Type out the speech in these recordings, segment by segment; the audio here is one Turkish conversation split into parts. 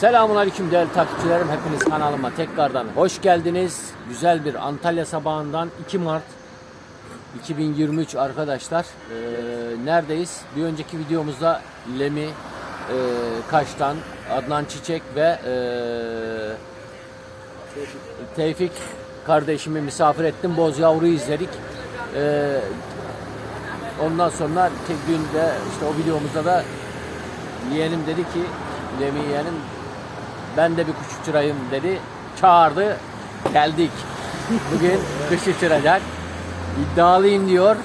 Selamun Aleyküm değerli takipçilerim. Hepiniz kanalıma tekrardan hoş geldiniz. Güzel bir Antalya sabahından 2 Mart 2023 arkadaşlar. Ee, neredeyiz? Bir önceki videomuzda Lemi, e, Kaş'tan, Adnan Çiçek ve e, Tevfik kardeşimi misafir ettim. Boz Yavru'yu izledik. Ee, ondan sonra tek günde işte o videomuzda da yeğenim dedi ki Lemi yeğenim ben de bir kuş uçurayım dedi. Çağırdı. Geldik. Bugün kuş uçuracak. İddialıyım diyor.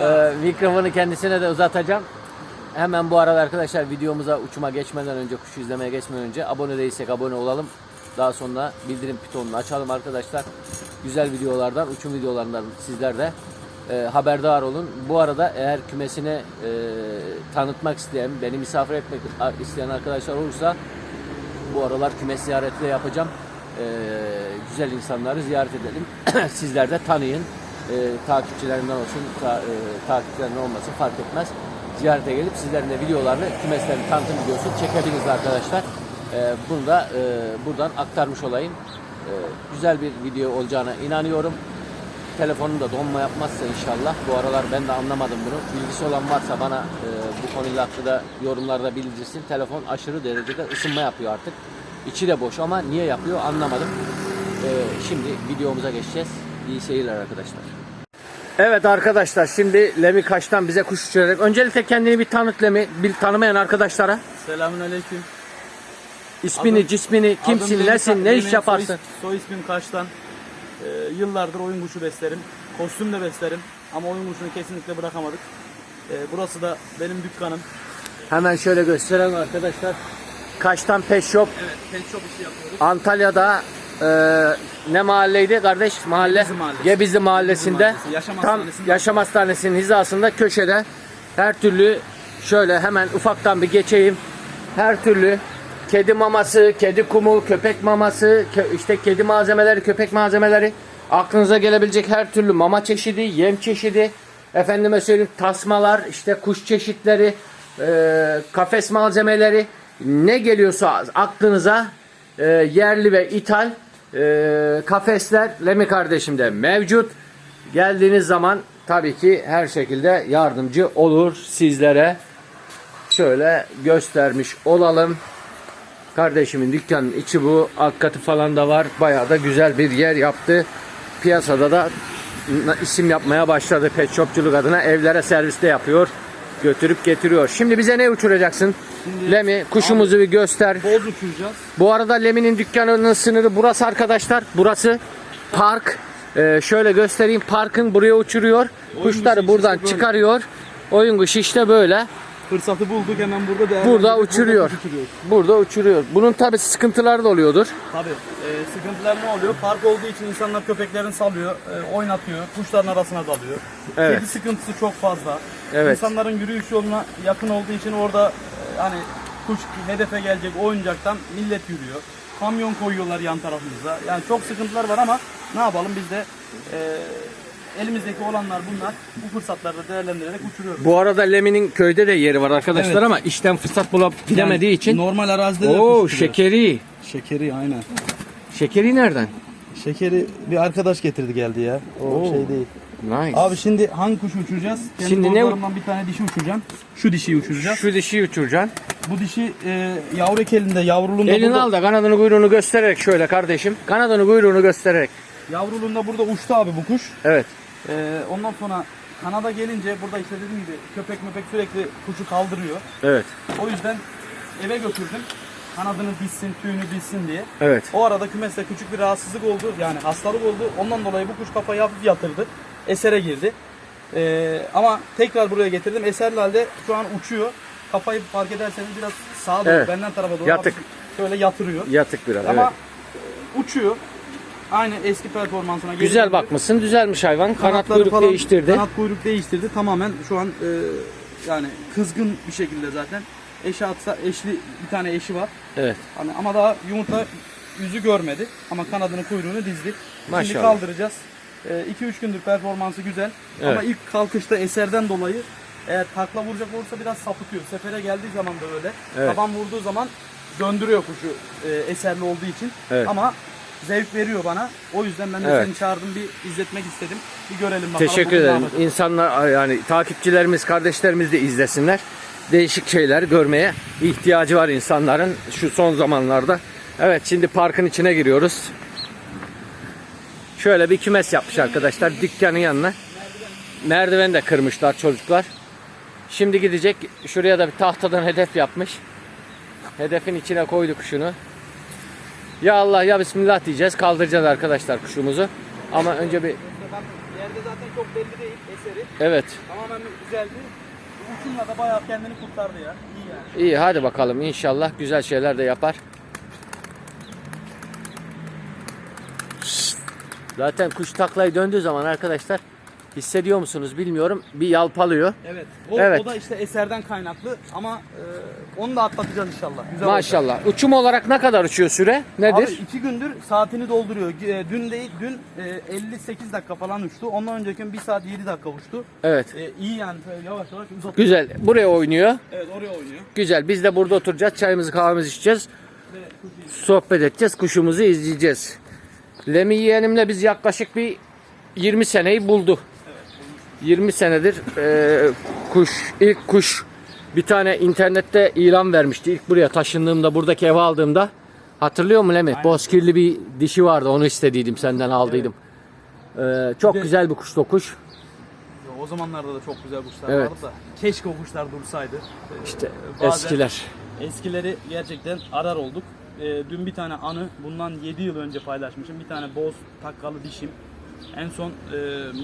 Ee, mikrofonu kendisine de uzatacağım. Hemen bu arada arkadaşlar videomuza uçuma geçmeden önce, kuşu izlemeye geçmeden önce abone değilsek abone olalım. Daha sonra bildirim pitonunu açalım arkadaşlar. Güzel videolardan, uçum videolarından sizler de e, haberdar olun. Bu arada eğer kümesine e, tanıtmak isteyen, beni misafir etmek isteyen arkadaşlar olursa bu aralar kümes ziyareti de yapacağım. E, güzel insanları ziyaret edelim. Sizler de tanıyın. E, takipçilerinden olsun, ta, e, takipçilerinden olmasın fark etmez. Ziyarete gelip sizlerin de videolarını, kümeslerin tanıtım videosu çekebiliriz arkadaşlar. E, bunu da e, buradan aktarmış olayım. E, güzel bir video olacağına inanıyorum. Telefonum da donma yapmazsa inşallah. Bu aralar ben de anlamadım bunu. Bilgisi olan varsa bana e, bu konuyla hakkında yorumlarda bildirsin. Telefon aşırı derecede ısınma yapıyor artık. İçi de boş ama niye yapıyor anlamadım. E, şimdi videomuza geçeceğiz. İyi seyirler arkadaşlar. Evet arkadaşlar şimdi Lemi Kaş'tan bize kuş uçurarak. Öncelikle kendini bir tanıt Lemi. Bir tanımayan arkadaşlara. Selamünaleyküm. İsmini, Adım- cismini, kimsin, Adım nesin, ne iş yaparsın? Soy, soy ismim Kaş'tan. Ee, yıllardır oyun kuşu beslerim. Kostüm de beslerim. Ama oyun kuşunu kesinlikle bırakamadık. Ee, burası da benim dükkanım. Hemen şöyle gösterelim arkadaşlar. Kaş'tan Pet Shop Evet, pet shop işi yapıyoruz. Antalya'da e, ne mahalleydi kardeş? Mahalle Gebizli Mahallesi. Gebizli Mahallesi'nde Mahallesi, Yaşam tam Hastanesi'nin Yaşam Hastanesi'nin hizasında köşede her türlü şöyle hemen ufaktan bir geçeyim. Her türlü kedi maması, kedi kumu, köpek maması, işte kedi malzemeleri, köpek malzemeleri aklınıza gelebilecek her türlü mama çeşidi, yem çeşidi, efendime söyleyeyim tasmalar, işte kuş çeşitleri, e, kafes malzemeleri ne geliyorsa aklınıza e, yerli ve ithal e, kafesler Lemi kardeşimde mevcut. Geldiğiniz zaman tabii ki her şekilde yardımcı olur sizlere. Şöyle göstermiş olalım. Kardeşimin dükkanın içi bu. Alt katı falan da var. Bayağı da güzel bir yer yaptı. Piyasada da isim yapmaya başladı pet shopçuluk adına. Evlere serviste yapıyor. Götürüp getiriyor. Şimdi bize ne uçuracaksın? Şimdi- Lemi kuşumuzu bir göster. Boz uçuracağız. Bu arada Lemi'nin dükkanının sınırı burası arkadaşlar. Burası park. Ee, şöyle göstereyim. Parkın buraya uçuruyor. Kuşları kuşu buradan böyle. çıkarıyor. Oyun kuşu işte böyle. Fırsatı bulduk hemen burada değerlendirdik. Burada uçuruyor. kuş uçuruyoruz. Burada uçuruyor. Bunun tabi sıkıntıları da oluyordur. Tabii. e, sıkıntılar ne oluyor? Park olduğu için insanlar köpeklerini salıyor, e, oynatıyor, kuşların arasına dalıyor. Evet. Kedi sıkıntısı çok fazla. Evet. İnsanların yürüyüş yoluna yakın olduğu için orada e, hani kuş hedefe gelecek oyuncaktan millet yürüyor. Kamyon koyuyorlar yan tarafımıza. Yani çok sıkıntılar var ama ne yapalım biz de e, elimizdeki olanlar bunlar. Bu fırsatları da değerlendirerek uçuruyoruz. Bu arada Lemi'nin köyde de yeri var arkadaşlar Evet. ama işten fırsat bulup gidemediği için. normal arazide de Oo şekeri. Şekeri aynen. Şekeri nereden? Şekeri bir arkadaş getirdi geldi ya. O şey değil. Nice. Abi şimdi hangi kuşu uçuracağız? Kendi Şimdi ne- bir tane dişi uçuracağım. Şu dişiyi uçuracağız. Şu dişi uçuracaksın. Bu dişi e, yavru elinde, yavruluğunda Elini burada. al da kanadını kuyruğunu göstererek şöyle kardeşim. Kanadını kuyruğunu göstererek. Yavruluğunda burada uçtu abi bu kuş. Evet. E, ondan sonra kanada gelince burada işte dediğim gibi köpek möpek sürekli kuşu kaldırıyor. Evet. O yüzden eve götürdüm. Kanadını dişsin, tüyünü dişsin diye. Evet. O arada kümeste küçük bir rahatsızlık oldu. Yani hastalık oldu. Ondan dolayı bu kuş kafayı hafif yatırdı. Esere girdi. Ee, ama tekrar buraya getirdim. Eserli halde şu an uçuyor. Kafayı fark ederseniz biraz sağa doğru, Evet. benden tarafa doğru Yatık. hafif şöyle yatırıyor. Yatık biraz. Ama evet. uçuyor. Aynı eski performansına geri Güzel bakmışsın. Düzelmiş hayvan. Kanat Kanatları kuyruk falan- değiştirdi. Kanat kuyruk değiştirdi. Tamamen şu an e, yani kızgın bir şekilde zaten. Eşi atsa eşli bir tane eşi var. Evet. Hani ama daha yumurta yüzü görmedi. Ama kanadını kuyruğunu dizdi. Şimdi Maşallah. kaldıracağız. 2-3 gündür performansı güzel. Evet. Ama ilk kalkışta eserden dolayı eğer takla vuracak olursa biraz sapıtıyor. Sefere geldiği zaman da öyle. Evet. Taban vurduğu zaman döndürüyor kuşu e, eserli olduğu için. Evet. Ama zevk veriyor bana. O yüzden ben de Evet. seni çağırdım bir izletmek istedim. Bir görelim bakalım. Teşekkür bugün ne ederim. yapacak. İnsanlar yani takipçilerimiz, kardeşlerimiz de izlesinler. Değişik şeyler görmeye ihtiyacı var insanların şu son zamanlarda. Evet şimdi parkın içine giriyoruz. Şöyle bir kümes yapmış arkadaşlar dükkanın yanına. Merdiven de kırmışlar çocuklar. Şimdi gidecek şuraya da bir tahtadan hedef yapmış. Hedefin içine koyduk şunu. Ya Allah ya Bismillah diyeceğiz. Kaldıracağız arkadaşlar kuşumuzu. Ama önce bir Bak, Yerde zaten çok belli değil eseri. evet Tamamen güzeldi. Uçumla da bayağı kendini kurtardı ya. İyi yani. İyi hadi bakalım inşallah güzel şeyler de yapar. Zaten kuş taklayı döndüğü zaman arkadaşlar hissediyor musunuz bilmiyorum bir yalpalıyor. Evet. O, Evet. o da işte eserden kaynaklı ama e, onu da atlatacağız inşallah. Güzel olacak. Maşallah. Uçum olarak ne kadar uçuyor süre? Nedir? Abi iki gündür saatini dolduruyor. E, Dün değil, dün e, 58 dakika falan uçtu. Ondan önceki gün 1 saat 7 dakika uçtu. Evet. E, iyi yani yavaş yavaş uzatıyor. Güzel. Buraya oynuyor. Evet oraya oynuyor. Güzel. Biz de burada oturacağız. Çayımızı kahvemizi içeceğiz. İyi. Sohbet edeceğiz. Kuşumuzu izleyeceğiz. Lemi yeğenimle biz yaklaşık bir 20 seneyi buldu. 20 senedir e, kuş, ilk kuş bir tane internette ilan vermişti. İlk buraya taşındığımda, buradaki eve aldığımda. Hatırlıyor musun Lemi? Bozkirli bir dişi vardı. Onu istediydim, senden aldıydım. E, çok Bir de- güzel bir kuş o kuş. O zamanlarda da çok güzel kuşlar Evet. vardı da. Keşke o kuşlar dursaydı. E, İşte bazen- eskiler. Eskileri gerçekten arar olduk. Ee, dün bir tane anı bundan 7 yıl önce paylaşmışım. Bir tane boz takkalı dişim. En son e,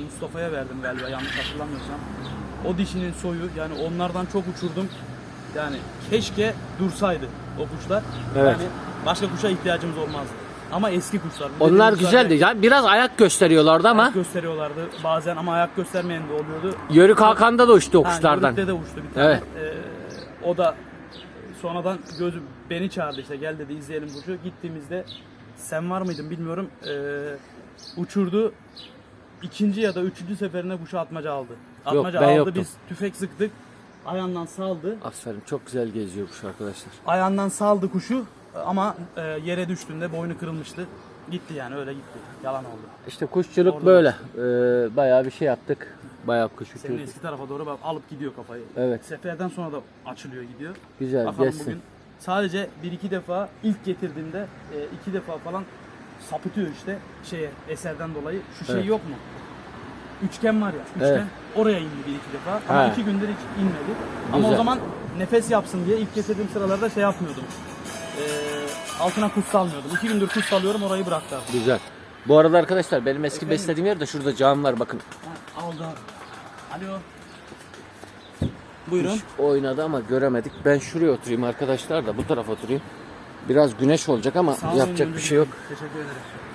Mustafa'ya verdim galiba yanlış hatırlamıyorsam. O dişinin soyu yani onlardan çok uçurdum. Yani keşke dursaydı o kuşlar. Evet. Yani başka kuşa ihtiyacımız olmazdı. Ama eski kuşlar. Onlar dediğim güzeldi. Yani biraz ayak gösteriyorlardı ama ayak gösteriyorlardı bazen ama ayak göstermeyen de oluyordu. Yörük Hakan'da da uçtu o Ha, kuşlardan. Yörük'te de uçtu bir tane. Evet. Ee, o da sonradan gözü beni çağırdı işte gel dedi izleyelim kuşu. Gittiğimizde sen var mıydın bilmiyorum. Ee, uçurdu. İkinci ya da üçüncü seferine kuşu atmaca aldı. Atmaca ben aldı yoktum. biz tüfek sıktık. Ayağından saldı. Aferin çok güzel geziyor kuş arkadaşlar. Ayağından saldı kuşu ama e, yere düştüğünde boynu kırılmıştı. Gitti yani öyle gitti. Yalan oldu. İşte kuşçuluk Orada böyle. Ee, bayağı bir şey yaptık. Bayağı kuş Senin uçurduk. eski tarafa doğru bak alıp gidiyor kafayı. Evet. Seferden sonra da açılıyor gidiyor. Güzel Bakalım geçsin. bugün sadece bir iki defa ilk getirdiğimde e, iki defa falan sapıtıyor işte şeye eserden dolayı. Şu şey Evet. yok mu? Üçgen var ya. Üçgen. Evet. Oraya indi bir iki defa. Ama Ha. iki gündür hiç inmedi. Ama Güzel. o zaman nefes yapsın diye ilk getirdiğim sıralarda şey yapmıyordum. E, altına kuş salmıyordum. İki gündür kuş salıyorum orayı bıraktı. artık. Güzel. Bu arada arkadaşlar benim eski Efendim? beslediğim yerde şurada cam var bakın. Ha, aldı abi. Alo. Buyurun. Oynadı ama göremedik. Ben şuraya oturayım arkadaşlar da bu tarafa oturayım. Biraz güneş olacak ama Sağ olun, yapacak bir şey yok. Teşekkür ederim.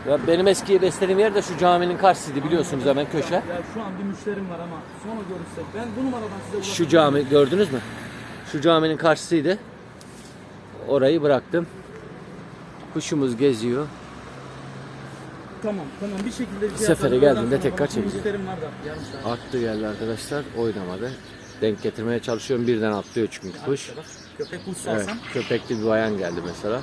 Ya benim eski beslediğim yer de şu caminin karşısıydı biliyorsunuz hemen köşe. Ya şu an bir müşterim var ama sonra görüşsek. Ben bu numaradan size. Şu cami gördünüz mü? Şu caminin karşısıydı. Orayı bıraktım. Kuşumuz geziyor. Tamam tamam bir şekilde bir şey Sefere geldiğinde tekrar çekeceğim. Müşterim var da yarım saat. Attı geldi arkadaşlar oynamadı. Denk getirmeye çalışıyorum birden atlıyor çünkü kuş. Köpek kuş Evet, köpekli bir bayan geldi mesela.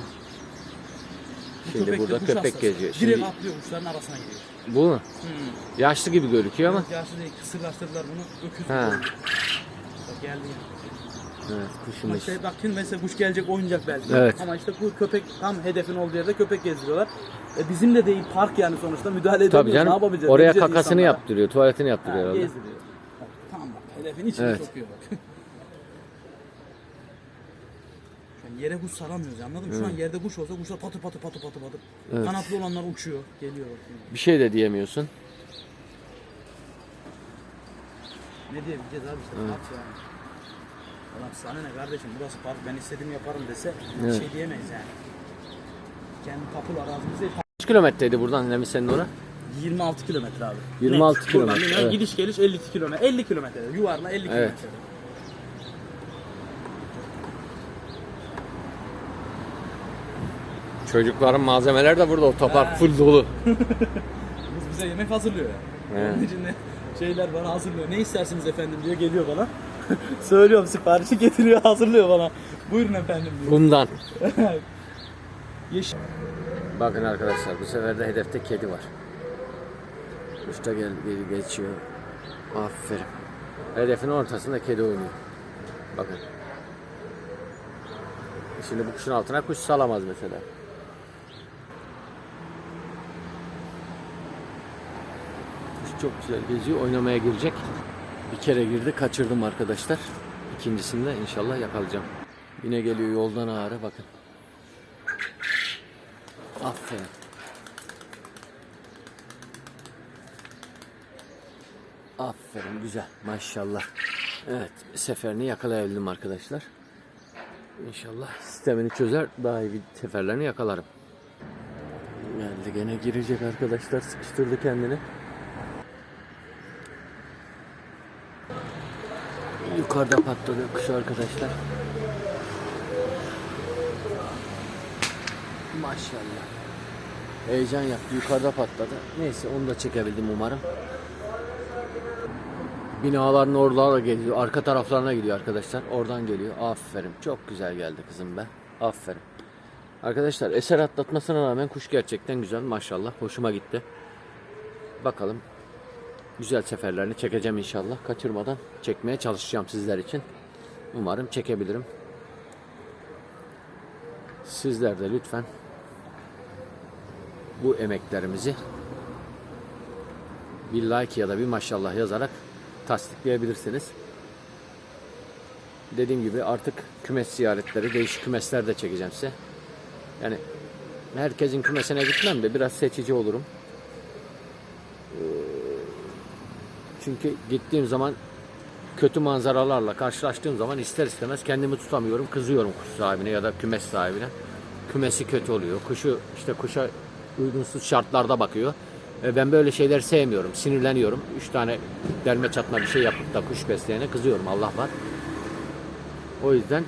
Şimdi köpek burada köpek hastası. geziyor. Direkt Şimdi atlıyor kuşların arasına giriyor. bu mu? Hmm. Yaşlı gibi gözüküyor ama. Yaşlı değil kısırlaştırdılar bunu. Öküz. Ha. Bak geldi yani. Evet kuşumuz. işte bak şimdi mesela kuş gelecek oyuncak belki. Evet. Ama işte bu köpek tam hedefin olduğu yerde köpek gezdiriyorlar. E bizim de değil park yani sonuçta müdahale edemiyoruz. Tabii canım. Ne yapabileceğiz? Oraya kakasını insanlara. yaptırıyor, tuvaletini Ha, yaptırıyor herhalde. gezdiriyor. Bak, Tamam bak hedefin içine Evet. sokuyor bak. Şu an yere kuş saramıyoruz anladın mı? Şu an yerde kuş olsa kuşlar patı patı patı patı patı. Evet. Kanatlı olanlar uçuyor. Geliyor bak. şimdi. Bir şey de diyemiyorsun. Ne diyebileceğiz abi işte park yani. Adam sana ne kardeşim burası park ben istediğimi yaparım dese bir Evet. şey diyemeyiz yani. Kendi kapılı arazimiz değil. Kaç kilometredeydi buradan Lemi senin oraya? 26 kilometre abi. 26 Net. kilometre, Buradan evet. Gidiş geliş 52 kilometre. 50 kilometre. Yuvarla 50 Evet. kilometre. Çocukların malzemeler de burada otopark full dolu. Biz bize yemek hazırlıyor ya. Onun içinde şeyler bana hazırlıyor. Ne istersiniz efendim diyor geliyor bana. Söylüyorum siparişi getiriyor hazırlıyor bana. Buyurun efendim diyor. Bundan. Yeşil. Bakın arkadaşlar bu sefer de hedefte kedi var. Usta gel geri geçiyor. Aferin. Hedefin ortasında kedi oynuyor. Bakın. Şimdi bu kuşun altına kuş salamaz mesela. Çok güzel geziyor. Oynamaya girecek. Bir kere girdi kaçırdım arkadaşlar. İkincisinde inşallah yakalayacağım. Yine geliyor yoldan ağrı bakın. Aferin. Aferin güzel maşallah. Evet seferini yakalayabildim arkadaşlar. İnşallah sistemini çözer daha iyi bir seferlerini yakalarım. Geldi gene girecek arkadaşlar sıkıştırdı kendini. Yukarıda patladı kuş arkadaşlar. Maşallah. Heyecan yaptı. Yukarıda patladı. Neyse onu da çekebildim umarım. Binaların oralara geliyor. Arka taraflarına gidiyor arkadaşlar. Oradan geliyor. Aferin. Çok güzel geldi kızım be. Aferin. Arkadaşlar eser atlatmasına rağmen kuş gerçekten güzel. Maşallah. Hoşuma gitti. Bakalım. Güzel seferlerini çekeceğim inşallah. Kaçırmadan çekmeye çalışacağım sizler için. Umarım çekebilirim. Sizler de lütfen bu emeklerimizi bir like ya da bir maşallah yazarak tasdikleyebilirsiniz. Dediğim gibi artık kümes ziyaretleri, değişik kümesler de çekeceğim size. Yani herkesin kümesine gitmem de biraz seçici olurum. Çünkü gittiğim zaman kötü manzaralarla karşılaştığım zaman ister istemez kendimi tutamıyorum. Kızıyorum kuş sahibine ya da kümes sahibine. Kümesi kötü oluyor. Kuşu işte kuşa uygunsuz şartlarda bakıyor. E ben böyle şeyler sevmiyorum. Sinirleniyorum. Üç tane derme çatma bir şey yapıp da kuş besleyene kızıyorum. Allah var. O yüzden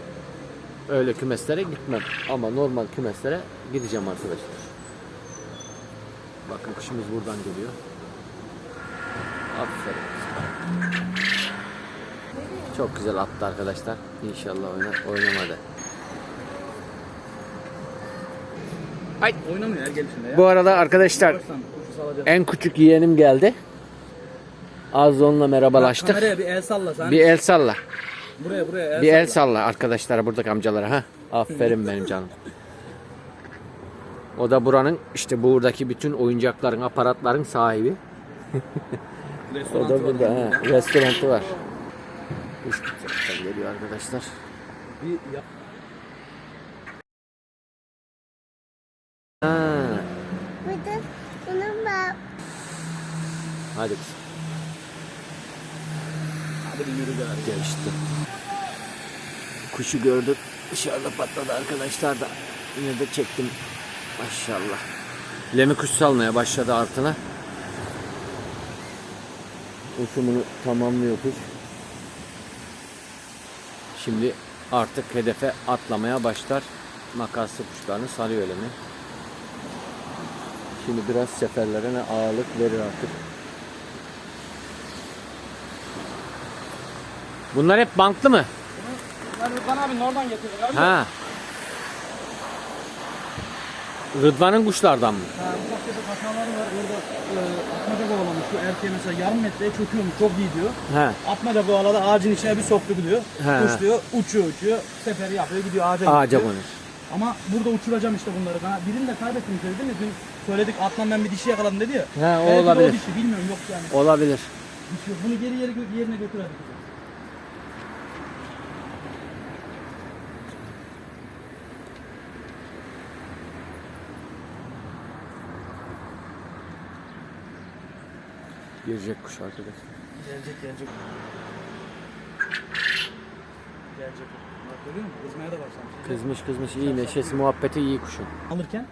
öyle kümeslere gitmem. Ama normal kümeslere gideceğim arkadaşlar. Bakın kuşumuz buradan geliyor. Aferin. Çok güzel attı arkadaşlar. İnşallah oynar, oynamadı. Ay. Oynamıyor her gelişinde ya. Bu arada arkadaşlar en küçük yeğenim geldi. Az onunla merhabalaştık. Kameraya bir el salla sen. Bir el salla. Buraya buraya el Bir salla. el salla arkadaşlara buradaki amcalara ha. Aferin benim canım. O da buranın işte buradaki bütün oyuncakların, aparatların sahibi. Restoran O da var. burada ha. Restoranı var. Kuş geliyor arkadaşlar. Bir ya- Ha. Burada bunun var. Hadi kızım. Hadi bir yürü gari. Geçti. Kuşu gördük. Dışarıda patladı arkadaşlar da. Yine de çektim. Maşallah. Lemi kuş salmaya başladı altına. Uçumunu tamamlıyor kuş. Şimdi artık hedefe atlamaya başlar. Makaslı kuşlarını sarıyor Lemi. Şimdi biraz seferlerine ağırlık verir artık. Bunlar hep banklı mı? Ben Rıdvan abinin oradan getirdim abi. Ha. Rıdvan'ın kuşlardan mı? Ha, bu bahçede kaşarları var. Orada e, atmaca kovalamış. Şu erkeğe mesela yarım metreye çöküyormuş. Çok iyi diyor. He. Atmaca kovaladı. Ağacın içine bir soktu diyor. He. Kuş diyor uçuyor uçuyor. Seferi yapıyor gidiyor ağaca Ağaca konuş. Ama burada uçuracağım işte bunları. Ben birini de kaybettim söyledim ya. Dün söyledik atlan ben bir dişi yakaladım dedi ya. He, o Belki de olabilir. o dişi bilmiyorum yok yani. Olabilir. Dişi yok. Bunu geri yere, yerine götür Girecek kuş arkadaşlar. Gelecek gelecek. Gelecek. Bak görüyor musun? Kızmaya da başlamış. Kızmış kızmış iyi neşesi muhabbeti iyi kuşun. Alırken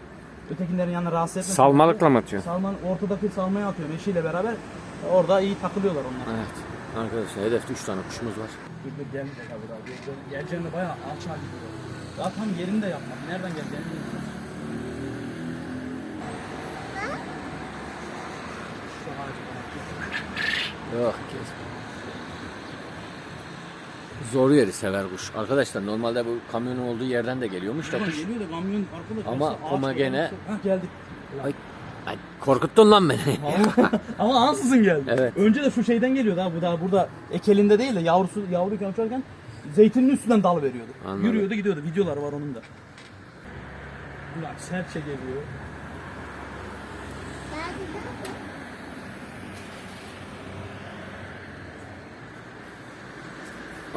ötekilerin yanına rahatsız etmesin. Salmalıkla mı atıyor? Salman ortadaki salmaya atıyor eşiyle beraber. Orada iyi takılıyorlar onlar. Evet. Arkadaşlar hedefte 3 tane kuşumuz var. Dur gelmeyecek abi daha. Gel- gel- Geleceğini bayağı alçağa gidiyor. Daha tam yerinde yapmak. Nereden geleceğini bilmiyorum. Şu ağacı bana. Yok kes. Zor yeri sever kuş. Arkadaşlar normalde bu kamyonun olduğu yerden de geliyormuş da Ulan kuş. geliyor da kamyon arkada. Ama ağaç kuma var. gene- Hah geldik. Ay, ay, korkuttun lan beni. Ama ansızın geldi. Evet. Önce de şu şeyden geliyordu ha bu daha burada ekelinde değil de yavrusu yavruyken uçarken zeytinin üstünden dal veriyordu. Anladım. Yürüyordu gidiyordu. Videolar var onun da. Ulan serçe geliyor.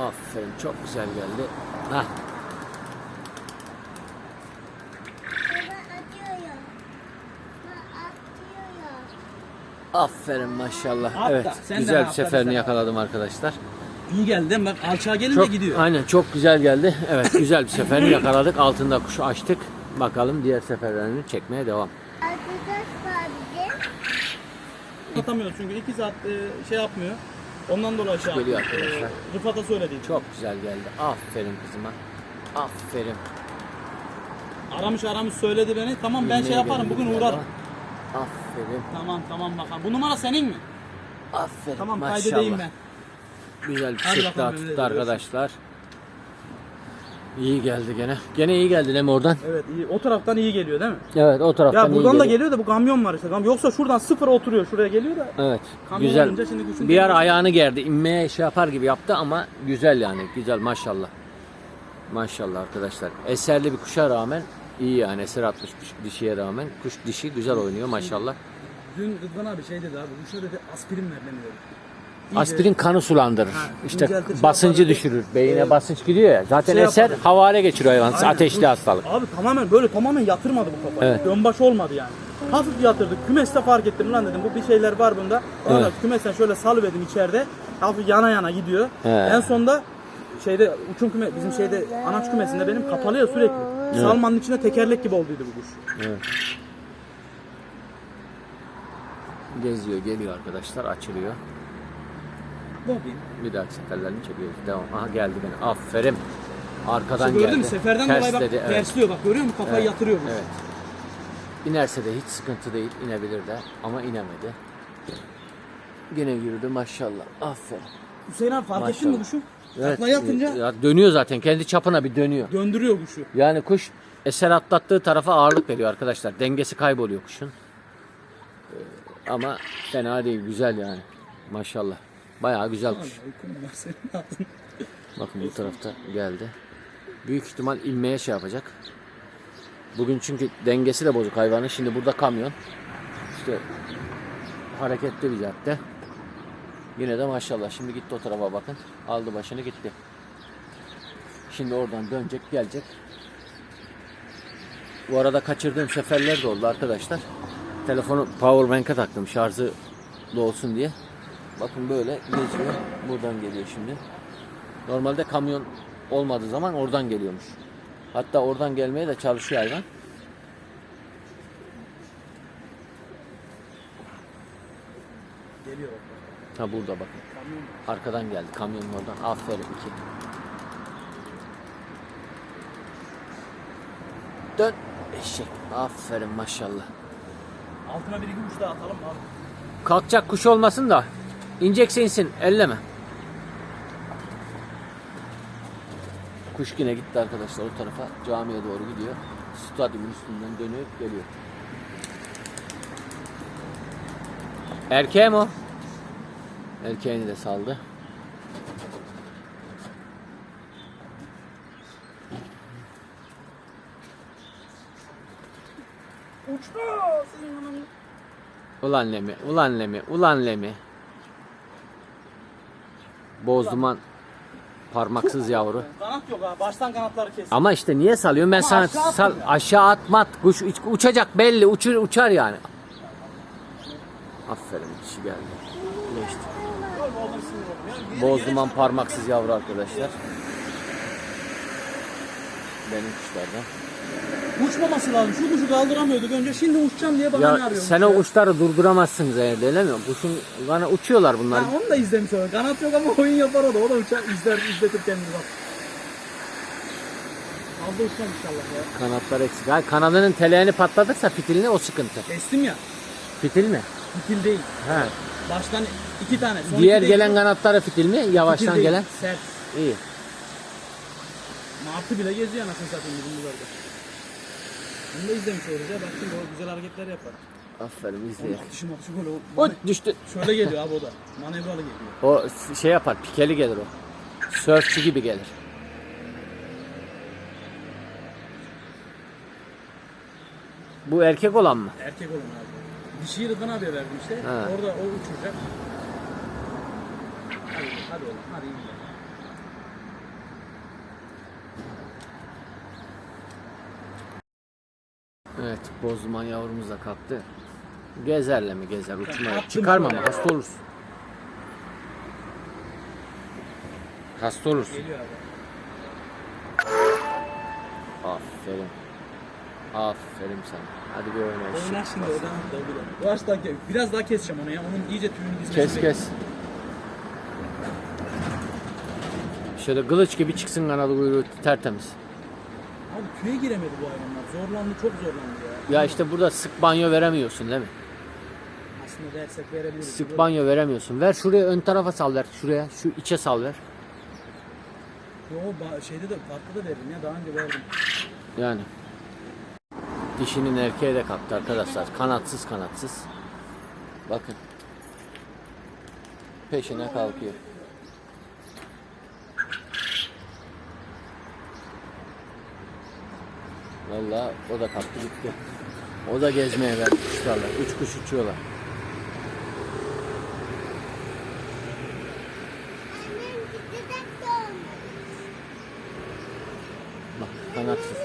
Aferin çok güzel geldi. Hah, Baba atıyorum. Baba atıyorum. aferin maşallah. Hatta evet güzel bir seferini yakaladım arkadaşlar. İyi geldi değil mi? Bak alçağa gelince Çok, gidiyor. Aynen çok güzel geldi. Evet güzel bir seferini yakaladık. Altında kuşu açtık. Bakalım diğer seferlerini çekmeye devam. Atamıyoruz çünkü 2 saat e, şey yapmıyor. Ondan dolayı şey Geliyor yaptı. arkadaşlar. E, Rıfat'a söyledim. Çok güzel geldi. Aferin kızıma. Aferin. Aramış aramış söyledi beni. Tamam ben şey yaparım bugün uğrarım. Aferin. Tamam tamam bakalım. Bu numara senin mi? Aferin. Tamam kaydedeyim ben. Güzel bir Hadi çift bakalım, daha öyle tuttu diyorsun. arkadaşlar. İyi geldi gene. Gene iyi geldi mi oradan? Evet iyi. O taraftan iyi geliyor değil mi? Evet o taraftan Ya iyi buradan da geliyor. da bu kamyon var işte. Kamyon- Yoksa şuradan sıfıra oturuyor. Şuraya geliyor da. Evet. Kamyon güzel. olunca şimdi Bir ara ayağını gerdi. inmeye şey yapar gibi yaptı ama güzel yani. Güzel maşallah. Maşallah arkadaşlar. Eserli bir kuşa rağmen iyi yani. Eser atmış dişiye rağmen. Kuş dişi güzel oynuyor maşallah. Dün Rıdvan abi şey dedi abi. Kuşa dedi aspirin ver beni dedi. Aspirin kanı sulandırır. Ha, işte inceltir, şey basıncı düşürür. Beyine Ee, basınç gidiyor ya. Zaten şey eser yapar. havale geçiriyor hayvan. Aynen. Ateşli hastalık. Abi tamamen böyle tamamen yatırmadı bu kafayı. Evet. Dönbaş olmadı yani. Hafif yatırdık. Kümeste fark ettim lan dedim. Bu bir şeyler var bunda. Ona Evet. kümesten şöyle salıverdim içeride. Hafif yana yana gidiyor. He. En sonda şeyde uçum küme bizim şeyde anaç kümesinde benim kapalı ya sürekli. Salmanın içinde tekerlek gibi olduydu bu kuş. Geziyor, geliyor arkadaşlar. Açılıyor. Yapayım? Bir dahaki seferlerini çekiyoruz. Devam. Aha geldi gene. Aferin. Arkadan İşte gördün geldi. mü? Seferden dolayı bak Tersledi, evet. tersliyor bak görüyor musun? Kafayı Evet, yatırıyor. Evet. İnerse de hiç sıkıntı değil. inebilir de ama inemedi. Yine yürüdü maşallah. Aferin. Hüseyin abi fark ettin mi kuşu? Evet. Takla yatınca Ya dönüyor zaten. Kendi çapına bir dönüyor. döndürüyor kuşu. Yani kuş eser atlattığı tarafa ağırlık veriyor arkadaşlar. Dengesi kayboluyor kuşun. Ee, Ama fena değil. Güzel yani. Maşallah. Bayağı güzel kuş. Bakın bu tarafta geldi. Büyük ihtimal inmeye şey yapacak. Bugün çünkü dengesi de bozuk hayvanın. Şimdi burada kamyon. İşte hareketli bir cadde. Yine de maşallah. Şimdi gitti o tarafa bakın. Aldı başını gitti. Şimdi oradan dönecek gelecek. Bu arada kaçırdığım seferler de oldu arkadaşlar. Telefonu powerbank'e taktım şarjı da olsun diye. Bakın böyle geziyor. Buradan geliyor şimdi. Normalde kamyon olmadığı zaman oradan geliyormuş. Hatta oradan gelmeye de çalışıyor hayvan. Geliyor. Ha burada bakın. Arkadan geldi. Kamyonun oradan. Aferin iki. Dön. Eşek. Aferin maşallah. Altına bir iki uç daha atalım abi. Kalkacak kuş olmasın da inecekse insin. Elleme. Kuş yine gitti arkadaşlar o tarafa. Camiye doğru gidiyor. Stadyumun üstünden dönüp geliyor. Erkeğe mi o? Erkeğini de saldı. Uçma! Senin. Ulan Lemi, ulan Lemi, ulan Lemi. Bozduman parmaksız yavru. Kanat yok ha. Baştan kanatları kes. Ama işte niye salıyorsun? Ben Ama sana aşağı sal, aşağı atmat. Kuş uç- uçacak belli. Uçur, uçar yani. Aferin kişi geldi. Geçti. Oğlum oğlum sinir oldum ya. Bozduman parmaksız yavru arkadaşlar. Benim kuşlardan. Uçmaması lazım. Şu kuşu kaldıramıyorduk önce. Şimdi uçacağım diye bahane Ya arıyorum. sen o uçları durduramazsın Zeynep. Delemiyor musun? Kuşun bana uçuyorlar bunlar. Ha, onu da izlemiş o. Kanat yok ama oyun yapar o da. O da uçar, izler, izletir kendini bak. Fazla uçmam inşallah ya. Kanatlar eksik. Hayır, kanadının teleğini patlatırsa fitilini o sıkıntı. Kestim ya. Fitil mi? Fitil değil. He. Baştan iki tane. Son Diğer iki değil. gelen kanatları fitil mi? Fitil Yavaştan değil, gelen. Sert. İyi. Martı bile geziyor anasını satayım bizim buralarda. Bunu da izlemiş oluruz ya. Bak şimdi o güzel hareketler yapar. Aferin izleyelim. Atışım atışım böyle. Oy düştü. Şöyle geliyor abi o da. Manevralı geliyor. O şey yapar, pikeli gelir o. Sörfçü gibi gelir. Bu erkek olan mı? Erkek olan abi. Dişiyi Rıdvan abiye verdim işte. Ha. Orada o uçuracak. Hadi, hadi oğlum hadi iyi Evet, bozduman yavrumuz da kalktı. Gezerle mi gezer, uçmaya. Çıkarma ya. hasta olursun. Hasta olursun. Geliyor abi. Aferin. Aferin sana. Hadi bir oyna. Oynar şimdi oradan da bir Biraz daha, biraz daha keseceğim onu ya. Onun iyice tüyünü dizmesi Kes kes. Şöyle kılıç gibi çıksın kanadı kuyruğu tertemiz. Tüye giremedi bu hayvanlar. Zorlandı çok zorlandı ya. Ya işte burada sık banyo veremiyorsun değil mi? Aslında versek verebiliriz. Sık banyo veremiyorsun. Ver şuraya ön tarafa sal ver. Şuraya şu içe sal ver. Yo ba- şeyde de farklı da veririm ya. Daha önce verdim. Yani. Dişinin erkeğe de kalktı arkadaşlar. Kanatsız kanatsız. Bakın. Peşine kalkıyor. Vallahi o da kalktı gitti. O da gezmeye verdi kuşlarla. Üç kuş uçuyorlar. Bak kanatsız.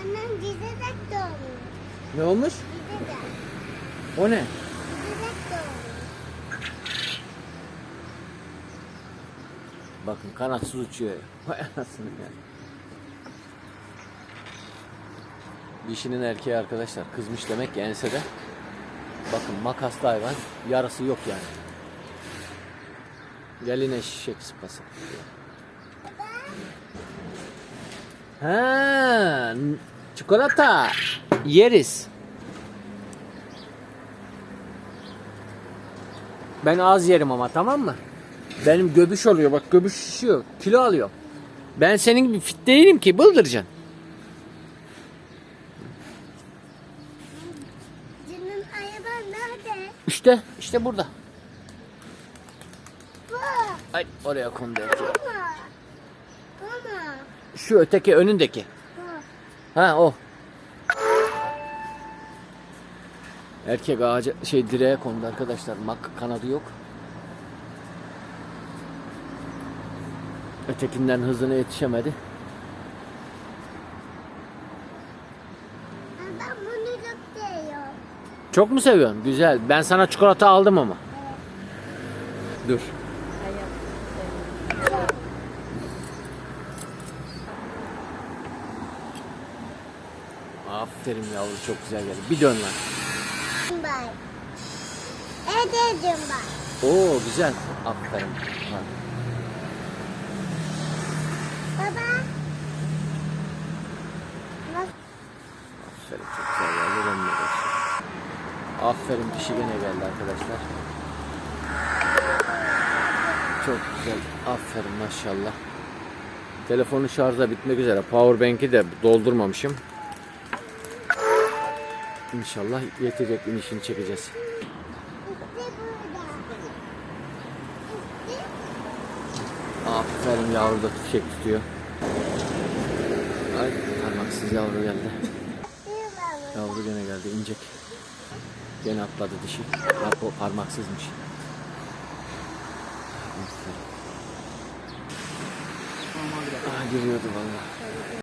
Annem gidecek doğmuş. Ne olmuş? Gidecek. O ne? Bakın kanatsız uçuyor. Vay anasını ya. Dişinin erkeği arkadaşlar kızmış demek ki ensede. Bakın makaslı hayvan yarısı yok yani. Gelin eşek sıpası. Ha, çikolata yeriz. Ben az yerim ama tamam mı? Benim göbüş oluyor bak göbüş şişiyor. Kilo alıyor. Ben senin gibi fit değilim ki bıldırcan. İşte işte burada. Bu. Ay oraya kondu. Şu öteki önündeki. Ha o. Erkek ağaca şey direğe kondu arkadaşlar. Mak kanadı yok. Ötekinden hızına yetişemedi. Ben bunu çok seviyorum. Çok mu seviyorsun? Güzel. Ben sana çikolata aldım ama. Dur. Aferin yavru çok güzel geldi. Bir dön lan. Bay. Edeceğim. Oo güzel. Aferin. Ha. Baba. Aferin çok güzel geldi. Ben de geçtim. Aferin dişi gene geldi arkadaşlar. Çok güzel. Aferin maşallah. Telefonu şarja bitmek üzere. Powerbank'i de doldurmamışım. İnşallah yetecek inişini çekeceğiz. Aferin yavru da fişek tutuyor. Ay parmaksız yavru geldi. Yavru gene geldi incek. Gene atladı dişi. Bak o parmaksızmış. Abi. Ah giriyordu vallahi.